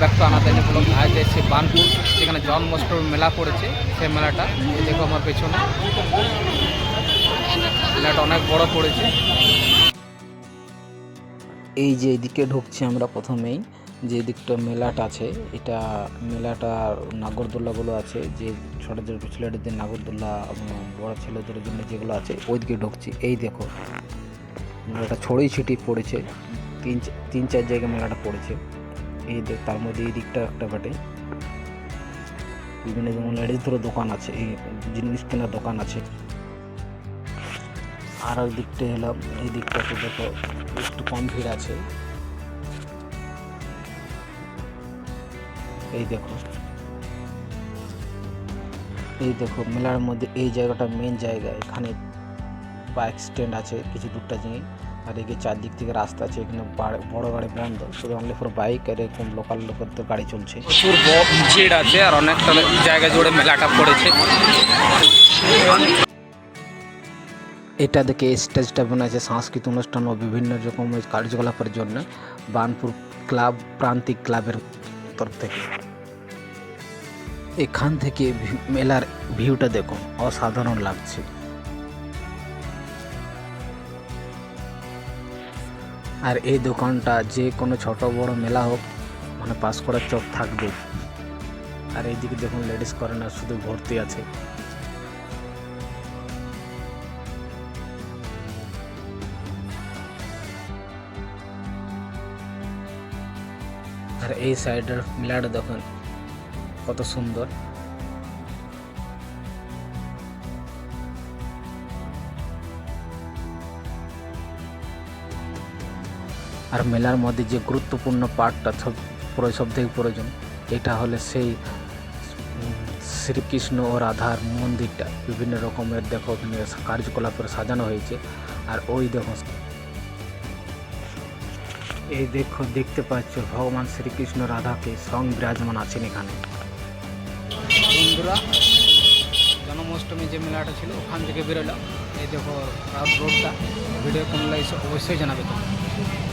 Back to another blog আজ বানপুর, যেখানে জন্মাষ্টমী মেলা পড়েছে। সেই মেলাটা দেখো আমার পেছনে। মেলাটা অনেক বড় পড়েছে। এই যে এদিকে ঢুকছি আমরা প্রথমেই, যে দিকটা মেলাটা আছে, এটা মেলাটার নাগরদোল্লাগুলো আছে, যে ছোটো ছোটো ছেলেদের নাগরদোল্লা বড় ছেলেদের জন্য যেগুলো আছে ওই দিকে ঢুকছি। এই দেখো, মেলাটা ছড়িয়ে ছিটিয়ে পড়েছে, তিন তিন, চার জায়গায় মেলাটা পড়েছে। এই তার মধ্যে এই দিকটা একটা বাটে। বিভিন্ন যেমন লেডিসদেরও দোকান আছে, এই জিনিস কেনার দোকান আছে। আর ওই দিকটা এলাম এই দিকটাতে দেখো, একটু কম ভিড় আছে। এই দেখো। এই দেখো, মেলার মধ্যে এই জায়গাটা মেন জায়গা, এখানে বাইক স্ট্যান্ড আছে কিছু দুটা জিনিস। আর এদিকে চারদিক থেকে রাস্তা আছে এখানে বড় গাড়ি বন্ধ। শুধু অনলি ফর বাইক আর এরকম লোকাল লোকের গাড়ি চলছে। প্রচুর ভিড় আছে আর অনেকটা জায়গা জুড়ে মেলাটা পড়েছে। এটা দেখে স্টেজটা বানাচ্ছে সাংস্কৃতিক অনুষ্ঠান ও বিভিন্ন রকমের কার্যকলাপের জন্য বানপুর ক্লাব প্রান্তিক ক্লাবের তরফ থেকে। এখান থেকে মেলার ভিউটা দেখুন অসাধারণ লাগছে। আর এই দোকানটা যে কোনো ছোট বড় মেলা হোক মানে পাস করার চোখ থাকবে আর এইদিকে দেখুন লেডিস কর্নার শুধু ভর্তি আছে। আর এই সাইডের মেলাটা দেখুন, কত সুন্দর। আর মেলার মধ্যে যে গুরুত্বপূর্ণ পার্টটা সব সব থেকে প্রয়োজন, এটা হলে সেই শ্রীকৃষ্ণ ও রাধার মন্দিরটা। বিভিন্ন রকমের দেখো কার্যকলাপের সাজানো হয়েছে। আর ওই দেখো, এই দেখো, দেখতে পাচ্ছ, ভগবান শ্রীকৃষ্ণ রাধাকে সং বিরাজমান আছেন এখানে। বন্ধুরা, জন্মাষ্টমী যে মেলাটা ছিল, ওখান থেকে বেরোলাম। এই দেখো রোডটা ভিডিও কেমন লাগছে অবশ্যই জানাবে তো